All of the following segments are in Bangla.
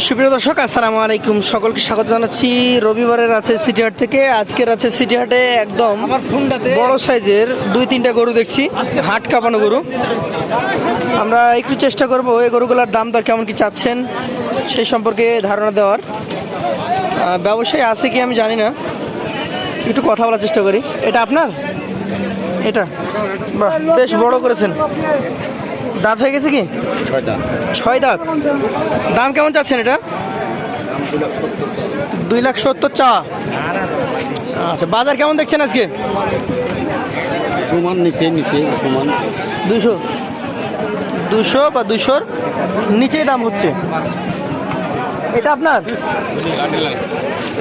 সুপ্রিয় দর্শক আসসালামু আলাইকুম। সকলকে স্বাগত জানাচ্ছি রবিবারের আছে সিটি হাট থেকে। আজকের আছে সিটি হাটে একদম বড় সাইজের দুই তিনটা গরু দেখছি হাট কাঁপানো গরু। আমরা একটু চেষ্টা করব এই গরুগুলোর দাম দর কেমন কি চাচ্ছেন সেই সম্পর্কে ধারণা দেওয়ার। ব্যবসায় আছে কি আমি জানি না। একটু কথা বলার চেষ্টা করি। এটা আপনার? এটা। বাহ বেশ বড় করেছেন। দাঁত হয়ে গেছে কি? ছয় দাঁত। দাম কেমন চাচ্ছেন এটা? দুই লাখ সত্তর চা। আচ্ছা বাজার কেমন দেখছেন আজকে? সমান নিচে নিচে সমান। দুশো দুশো বা দুশোর নিচেই দাম হচ্ছে। এটা আপনার?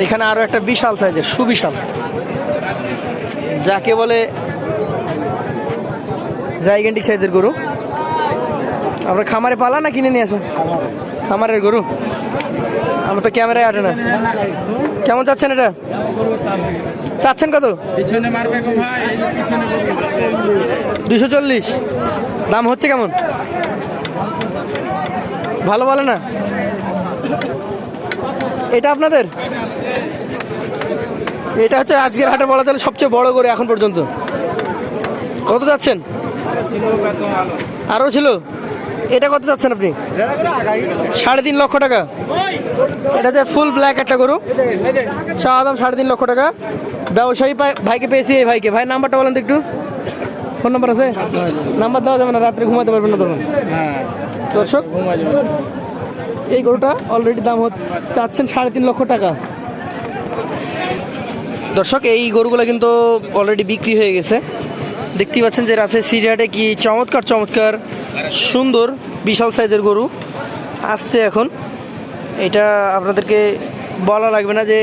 এখানে আরও একটা বিশাল সাইজের সুবিশাল। যাকে বলে জাইগেন্টিক সাইজের গরু। আমরা খামারে পালা না কিনে নিয়ে আসেন খামারের গরু। আমরা তো ক্যামেরায় আটে না। কেমন চাচ্ছেন এটা? চাচ্ছেন কত? দুশো চল্লিশ। দাম হচ্ছে কেমন? ভালো বলে না? এটা আপনাদের? এটা হচ্ছে আজকের হাটে বলা চলে সবচেয়ে বড় করে এখন পর্যন্ত। কত যাচ্ছেন আরও ছিল? এটা কত যাচ্ছেন আপনি? সাড়ে তিন লক্ষ টাকা। এটা যে ফুল ব্ল্যাক একটা গরু। চা দাম সাড়ে তিন লক্ষ টাকা। ব্যবসায়ী ভাইকে পেয়েছি এই ভাইকে। ভাই, নাম্বারটা বলেন তো একটু। ফোন নাম্বার আছে? নাম্বার দেওয়া যাবে না, রাত্রে ঘুমাতে পারবেন না তখন। দর্শক, এই গরুটা অলরেডি দাম চাচ্ছেন সাড়ে তিন লক্ষ টাকা। দর্শক, এই গরুগুলো কিন্তু অলরেডি বিক্রি হয়ে গেছে। দেখতেই পাচ্ছেন যে আছে সিরিয়াটে কি চমৎকার চমৎকার সুন্দর, বিশাল সাইজের গরু। আসছে এখন। এটা আপনাদেরকে বলা লাগবে না যে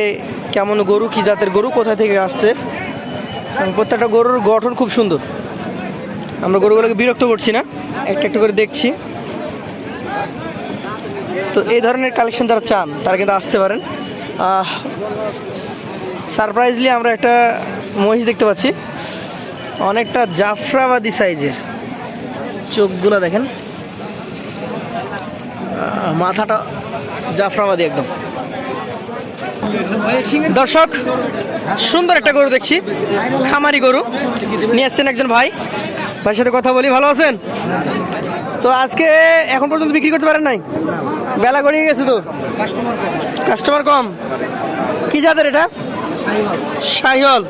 কেমন গরু, কি জাতের গরু, কোথা থেকে আসছে। প্রত্যেকটা গরুর গঠন খুব সুন্দর। আমরা গরুগুলোকে বিরক্ত করছি না। একটা একটা করে দেখছি। তো এই ধরনের কালেকশন যারা চান, তারা কিন্তু আসতে পারেন। সারপ্রাইজলি আমরা একটা মহিষ দেখতে পাচ্ছি। অনেকটা জাফরাবাদি সাইজের চোখগুলো দেখেন। মাথাটা জাফরাবাদি একদম। দর্শক সুন্দর একটা গরু দেখছি। খামারি গরু। নিয়ে আসছেন একজন ভাই। ভাইয়ের সাথে কথা বলি ভালো আছেন? তো আজকে এখন পর্যন্ত বিক্রি করতে পারেন নাই? বেলা গড়িয়ে গেছে তো? কাস্টমার কম। কি যাদের এটা? শাহিওল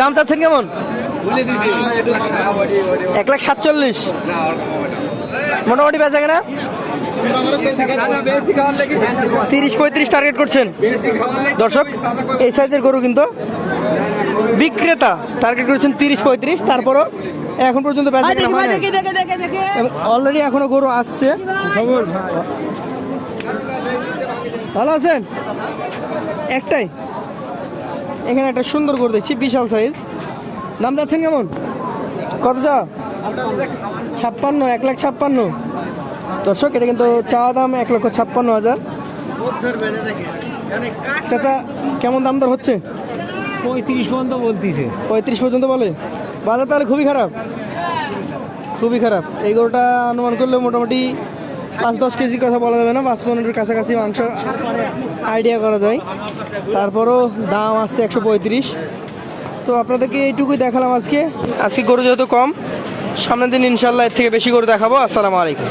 দাম চাচ্ছেন কেমন? এক লাখ সাতচল্লিশ। মোটামুটি বেচা কেনা? তিরিশ পঁয়ত্রিশ টার্গেট করছেন। দর্শক এই সাইজের গরু কিন্তু বিক্রেতা টার্গেট করেছেন তিরিশ পঁয়ত্রিশ তারপরও এখন পর্যন্ত বেচা কেনা হয় অলরেডি এখনও গরু আসছে। ভালো আছেন? একটাই। এখানে একটা সুন্দর গরু দেখছি বিশাল সাইজ দাম যাচ্ছেন কেমন? কত চা? ছাপ্পান্ন এক লাখ ছাপ্পান্ন। দর্শক এটা কিন্তু চা দাম এক লক্ষ ছাপ্পান্ন হাজার। চাচা কেমন দাম দর হচ্ছে? পঁয়ত্রিশ পর্যন্ত বলতেছে। পঁয়ত্রিশ পর্যন্ত বলে। বাজার তাহলে খুবই খারাপ। খুবই খারাপ। এই গরুটা অনুমান করলে মোটামুটি পাঁচ দশ কেজি কথা বলা যাবে না, পাঁচ পনেরোর কাছাকাছি মাংস আইডিয়া করা যায়। তারপরও দাম আসছে একশো পঁয়ত্রিশ। তো আপনাদেরকে এইটুকুই দেখালাম আজকে। আজকে গরু যেহেতু কম, সামনের দিন ইনশাল্লাহ এর থেকে বেশি গরু দেখাবো। আসসালামু আলাইকুম।